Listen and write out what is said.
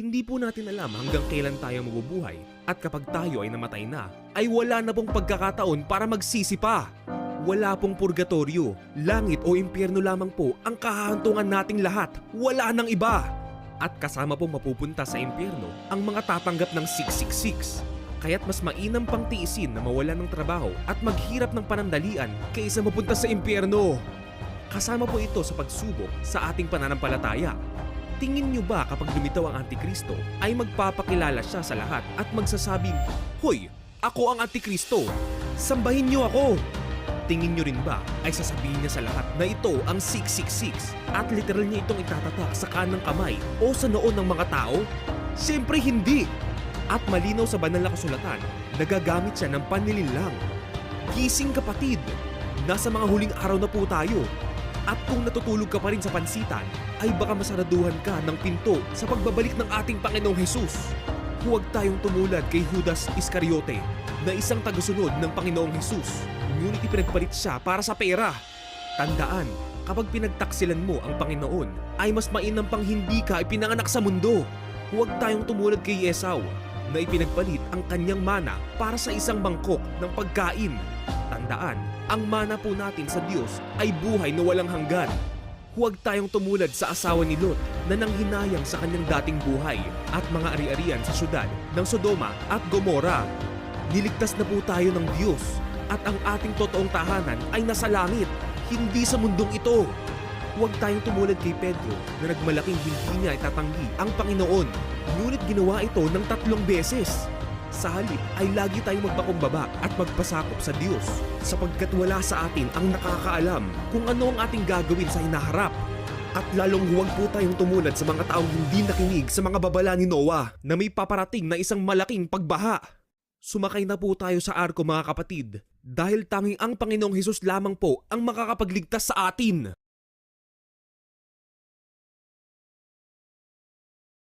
Hindi po natin alam hanggang kailan tayo mabubuhay at kapag tayo ay namatay na, ay wala na pong pagkakataon para magsisi pa. Wala pong purgatorio, langit o impyerno lamang po ang kahahantungan nating lahat. Wala nang iba. At kasama pong mapupunta sa impyerno ang mga tatanggap ng 666. Kaya't mas mainam pang tiisin na mawala ng trabaho at maghirap ng panandalian kaysa mapunta sa impyerno. Kasama po ito sa pagsubok sa ating pananampalataya. Tingin nyo ba kapag lumitaw ang Antikristo ay magpapakilala siya sa lahat at magsasabing, Hoy, ako ang Antikristo! Sambahin nyo ako! Tingin nyo rin ba ay sasabihin niya sa lahat na ito ang 666 at literal niya itong itatatak sa kanang kamay o sa noon ng mga tao? Siyempre hindi! At malinaw sa banal na kasulatan, nagagamit siya ng panlilinlang. Gising kapatid! Nasa mga huling araw na po tayo. At kung natutulog ka pa rin sa pansitan, ay baka masaraduhan ka ng pinto sa pagbabalik ng ating Panginoong Hesus. Huwag tayong tumulad kay Judas Iscariote na isang tagasunod ng Panginoong Hesus. Ngunit ipinagpalit siya para sa pera. Tandaan, kapag pinagtaksilan mo ang Panginoon, ay mas mainam pang hindi ka ipinanganak sa mundo. Huwag tayong tumulad kay Esau na ipinagpalit ang kanyang mana para sa isang mangkok ng pagkain. Tandaan, ang mana po natin sa Diyos ay buhay na walang hanggan. Huwag tayong tumulad sa asawa ni Lot na nanghinayang sa kanyang dating buhay at mga ari-arian sa syudad ng Sodoma at Gomora. Niligtas na po tayo ng Diyos at ang ating totoong tahanan ay nasa langit, hindi sa mundong ito. Huwag tayong tumulad kay Pedro na nagmalaking hindi niya itatanggi ang Panginoon. Ngunit ginawa ito ng tatlong beses. Sa halip ay lagi tayong magpakumbaba at magpasakop sa Diyos sapagkat wala sa atin ang nakakaalam kung ano ang ating gagawin sa hinaharap. At lalong huwag po tayong tumulad sa mga taong hindi nakinig sa mga babala ni Noah na may paparating na isang malaking pagbaha. Sumakay na po tayo sa arko mga kapatid dahil tanging ang Panginoong Hesus lamang po ang makakapagligtas sa atin.